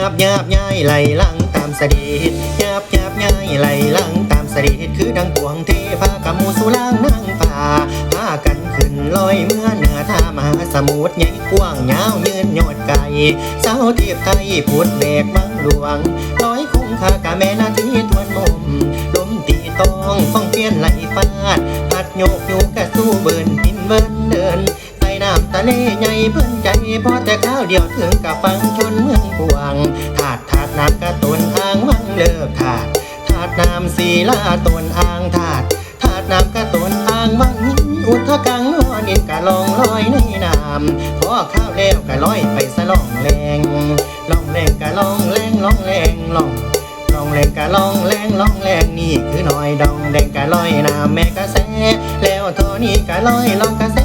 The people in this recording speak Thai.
าบหยาบย้ายไหลลังตามเสด็จหยาบหยาบย้ายไหลลังตามเสด็จคือดังปวงเทพากบมูสุล่างนั่งป่าพากันขึ้นลอยเมื่อเหนือท่ามหาสมุทรใหญ่กว้างยาวยืนยอดไก่สาวเทียบไทยพูดแบกบังหลวงลอยคงคากะแม่นาทีทวนมุมลมตีตองฟ้องเปลี่ยนไหลฟาดพัดโยกอยู่กะสู้เบินพินเบินเดินใต้น้ำทะเลใหญ่เพิ่นใจพอแต่ข้าวเดียวถึงกับฟังางวังเลิกถาดถาดน้ำสีลาตนอ่างถาดถาดน้ำกระตุนอ่างวังหินอุทธกังนอนินกะลองลอยในน้ำพอข้าวแล้วกะลอยไปสะล่องแรงล่องแรงกะลองแรงล่องแรงล่องลองแรงกะลองแรงลองแรงนี่คือหน่อยดองแดงกะลอยน้ำแม่กะแสแล้วท่านี้กะลอยลองกะแส